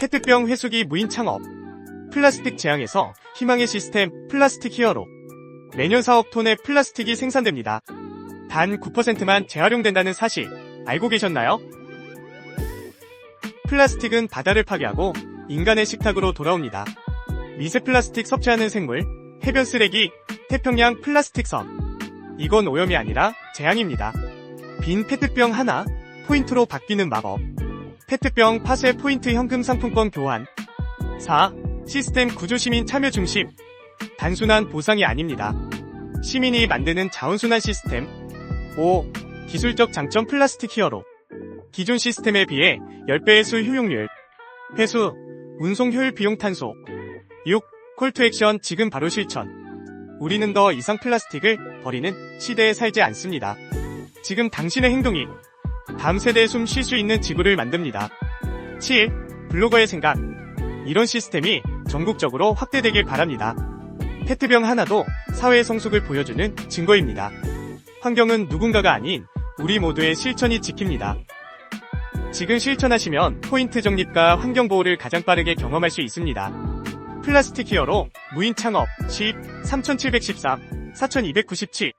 페트병 회수기 무인 창업. 플라스틱 재앙에서 희망의 시스템 플라스틱 히어로. 매년 4억 톤의 플라스틱이 생산됩니다. 단 9%만 재활용된다는 사실 알고 계셨나요? 플라스틱은 바다를 파괴하고 인간의 식탁으로 돌아옵니다. 미세 플라스틱 섭취하는 생물, 해변 쓰레기, 태평양 플라스틱 섬. 이건 오염이 아니라 재앙입니다. 빈 페트병 하나, 포인트로 바뀌는 마법. 페트병 파쇄 포인트 현금 상품권 교환. 4. 시스템 구조 시민 참여 중심. 단순한 보상이 아닙니다. 시민이 만드는 자원순환 시스템. 5. 기술적 장점 플라스틱 히어로. 기존 시스템에 비해 10배의 수 효용률. 회수, 운송 효율 비용 탄소. 6. 콜투 액션 지금 바로 실천. 우리는 더 이상 플라스틱을 버리는 시대에 살지 않습니다. 지금 당신의 행동이 다음 세대에 숨 쉴 수 있는 지구를 만듭니다. 7. 블로거의 생각. 이런 시스템이 전국적으로 확대되길 바랍니다. 페트병 하나도 사회의 성숙을 보여주는 증거입니다. 환경은 누군가가 아닌 우리 모두의 실천이 지킵니다. 지금 실천하시면 포인트 적립과 환경 보호를 가장 빠르게 경험할 수 있습니다. 플라스틱 히어로 무인 창업 10 3713 4297